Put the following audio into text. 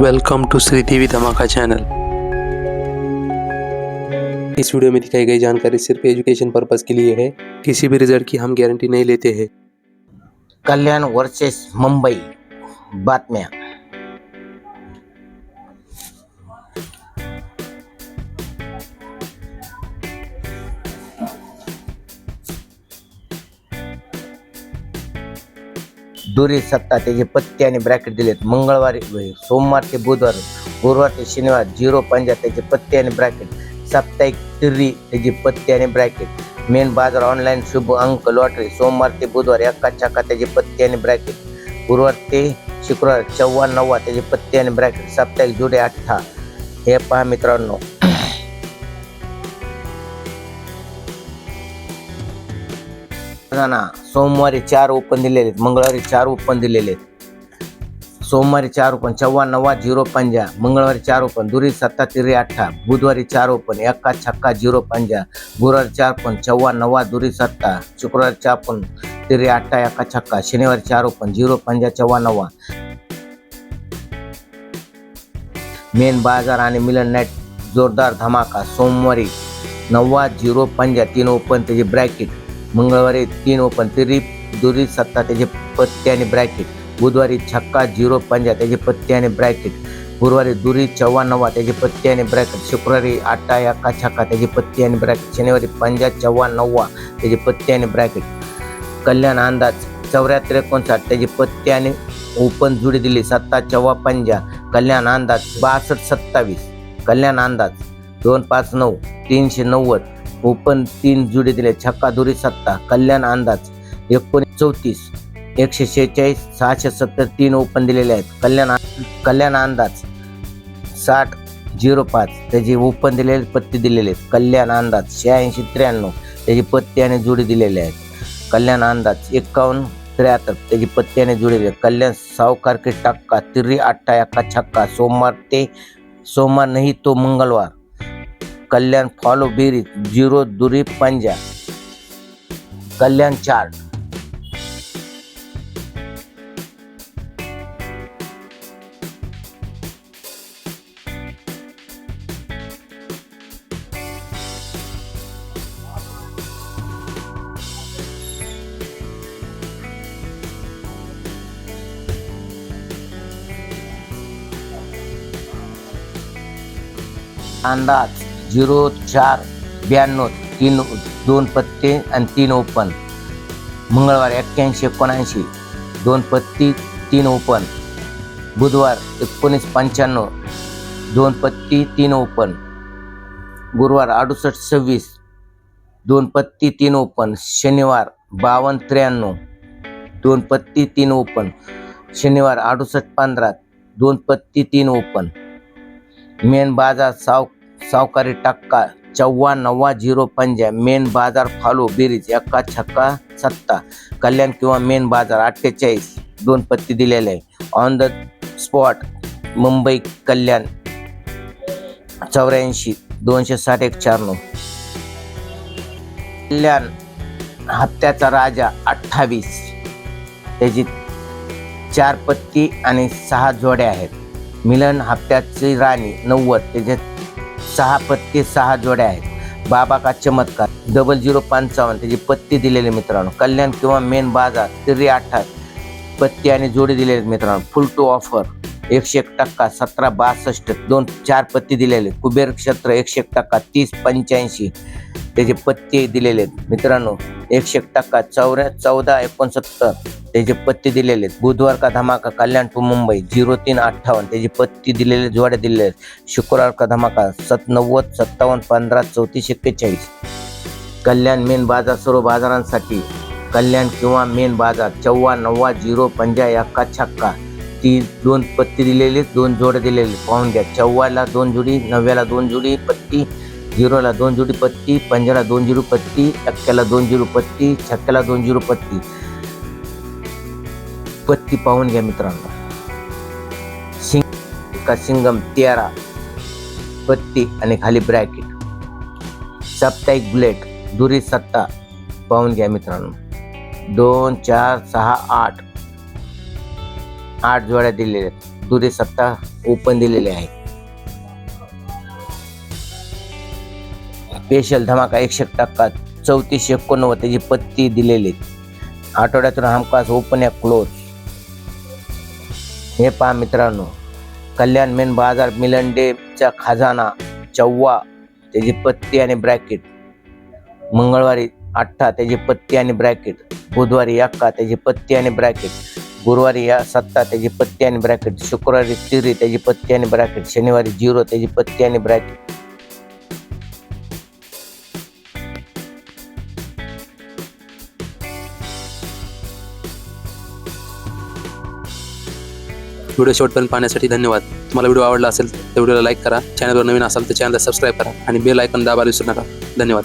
Welcome to Shri देवी धमाका channel इस वीडियो में दिखाई गई जानकारी सिर्फ़ एजुकेशन पर्पज के लिए है। किसी भी रिज़ल्ट की हम गारंटी नहीं लेते हैं। कल्याण वर्सेस मुंबई बातम्या। दुरी सत्ता त्याचे पत्ते आणि ब्रॅकेट दिलेत. मंगळवारी सोमवार ते बुधवार गुरुवार ते शनिवार झिरो पंजा त्याचे पत्ते आणि ब्रॅकेट साप्ताहिक तिर्री त्याची पत्ते आणि ब्रॅकेट मेन बाजार ऑनलाईन शुभ अंक लॉटरी सोमवार ते बुधवार एका चाका त्याचे पत्ते आणि ब्रॅकेट गुरुवार ते शुक्रवार चव्वा नव्वा त्याचे पत्ते आणि ब्रॅकेट साप्ताहिक जुडे अठ्ठा. हे पहा मित्रांनो. ना सोमवारी चार ओपन दिलेले आहेत. मंगळवारी चार ओपन दिलेले आहेत. सोमवारी चार ओपन चव्वा नव्वा झिरो पंजा. मंगळवारी चार ओपन दुरी सत्ता तिरी अठ्ठा. बुधवारी चार ओपन एका छक्का झिरो पंजा. गुरुवारी चार ओपन चव्वा नव्वा दुरी सत्ता. शुक्रवारी चार ओपन तिरी अठ्ठा एका छक्का. शनिवारी चार ओपन झिरो पंजा चव्वा नव्वा मेन बाजार आणि मिलन नाईट जोरदार धमाका. सोमवारी नव्वा झिरो पंजा तीन ओपन त्याचे ब्रॅकेट मंगळवारी तीन ओपन तिरी दुरी सत्ता त्याचे पत्ते आणि ब्रॅकेट बुधवारी छक्का झिरो पंजा त्याचे पत्ते आणि ब्रॅकेट गुरुवारी दुरी चव्वा त्याचे पत्ते आणि ब्रॅकेट शुक्रवारी आठा एका छक्का त्याचे पत्ते आणि ब्रॅकेट शनिवारी पंजा चव्वा नव्वा त्याचे पत्ते आणि ब्रॅकेट कल्याण अंदाज चौऱ्याहत्तर एकोणसाठ त्याचे पत्ते आणि ओपन जुडी दिली सत्ता चव्वा पंजा. कल्याण अंदाज बासष्ट सत्तावीस. कल्याण अंदाज दोन पाच नऊ तीनशे नव्वद. ओपन तीन जुडी दिले छक्का दुरी सत्ता कल्याण अंदाज एकोणीस चौतीस एकशे शेहेचाळीस सहाशे सत्तर तीन ओपन दिलेले आहेत. कल्याण कल्याण अंदाज साठ झिरो पाच त्याचे ओपन दिलेले पत्ते दिलेले आहेत. कल्याण अंदाज शहाऐंशी त्र्याण्णव त्याची पत्ते आणि जुडी दिलेले आहेत. कल्याण अंदाज एक्कावन्न त्र्याहत्तर त्याची पत्ते आणि जुडी दिले कल्याण सावकार के टक्का तिरी अठ्ठा एका छक्का सोमवार ते सोमवार नाही तो मंगळवार. कल्याण फॉलो बिरीत झिरो दुरी पंजा. कल्याण चार्ट अंदाज. झिरो चार ब्याण्णव तीन दोन पत्ते आणि तीन ओपन. मंगळवार एक्क्याऐंशी एकोणऐंशी दोन पत्ती तीन ओपन. बुधवार एकोणीस पंच्याण्णव दोन पत्ती तीन ओपन. गुरुवार अडुसष्ट सव्वीस दोन पत्ती तीन ओपन. शनिवार बावन्न त्र्याण्णव दोन पत्ती तीन ओपन. शनिवार अडुसष्ट पंधरा दोन पत्ती तीन ओपन. मेन बाजार साव सावकारी टक्का चव्वा नव्वा झिरो पंजा मेन बाजार फालो बेरीज एका छक्का सत्ता कल्याण किंवा मेन बाजार अठ्ठेचाळीस दोन पत्ती दिलेले आहे. On the spot Mumbai Kalyan चौऱ्याऐंशी दोनशे साठ एक चार कल्याण हप्त्याचा राजा अठ्ठावीस. त्याची चार पत्ती आणि सहा जोड्या आहेत. मिलन हप्त्याची राणी नव्वद त्याच्यात सहा पत्ते सहा जोड्या आहेत. बाबा का चमत्कार. डबल झिरो पंचावन्न त्याची पत्ती दिलेले मित्रांनो. कल्याण किंवा मेन बाजार तिरी अठ्ठात पत्ती आणि जोडी दिलेले मित्रांनो. फुल टू ऑफर एकशे एक टक्का सतरा बासष्ट दोन चार पत्ती दिलेले कुबेर क्षेत्र एकशे एक टक्का तीस पंच्याऐंशी त्याचे पत्ते दिलेले आहेत मित्रांनो. एकशे एक टक्का चौऱ्या चौदा एकोणसत्तर त्याचे पत्ते दिलेले आहेत बुधवार का धमाका कल्याण टू मुंबई झिरो तीन अठ्ठावन्न त्याची पत्ती दिलेले जोड्या दिलेले आहेत शुक्रवार का धमाका सत नव्वद सत्तावन्न पंधरा चौतीस एक्केचाळीस. कल्याण मेन बाजार सर्व बाजारांसाठी कल्याण किंवा मेन बाजार चव्वा नव्वा झिरो पंजा एक्का छक्का. ती दोन पत्ती दिलेली दोन जोड्या दिलेले पाहून घ्या. चव्वाला दोन जोडी नव्याला दोन जोडी पत्ती झिरोला दोन जोडी पत्ती पंजाला दोन झिरो पत्ती अक्क्याला दोन झिरो पत्ती छक्क्याला दोन झिरो पत्ती. पत्ती पाहून घ्या मित्रांनो. सिंग का सिंगम तेरा पत्ती आणि खाली ब्रॅकेट. साप्ताहिक बुलेट दुरी सत्ता पाहून घ्या मित्रांनो. दोन चार सहा आठ. आठ जोड्या दिलेल्या आहेत. दुरी सत्ता ओपन दिलेले आहे. स्पेशल धमाका एकशे टक्का चौतीसशे एकोणनव्वद त्याची पत्ती दिलेली आठवड्यातून हमखास ओपन या क्लोज हे पहा मित्रांनो कल्याण मेन बाजार मिलन डेचा खजाना चव्वा त्याची पत्ती आणि ब्रॅकेट मंगळवारी अठ्ठा त्याची पत्ती आणि ब्रॅकेट बुधवारी अक्का त्याची पत्ती आणि ब्रॅकेट गुरुवारी या सत्ता त्याची पत्ती आणि ब्रॅकेट शुक्रवारी तिरी त्याची पत्ती आणि ब्रॅकेट शनिवारी झिरो त्याची पत्ती आणि ब्रॅकेट व्हिडिओ शेवटपर्यंत पाहण्यासाठी धन्यवाद. तुम्हाला व्हिडिओ आवडला असेल तर व्हिडिओला लाईक करा. चॅनलवर नवीन असाल तर चॅनलला सबस्क्राईब करा आणि बेल आयकन दाबायला विसरू नका. धन्यवाद.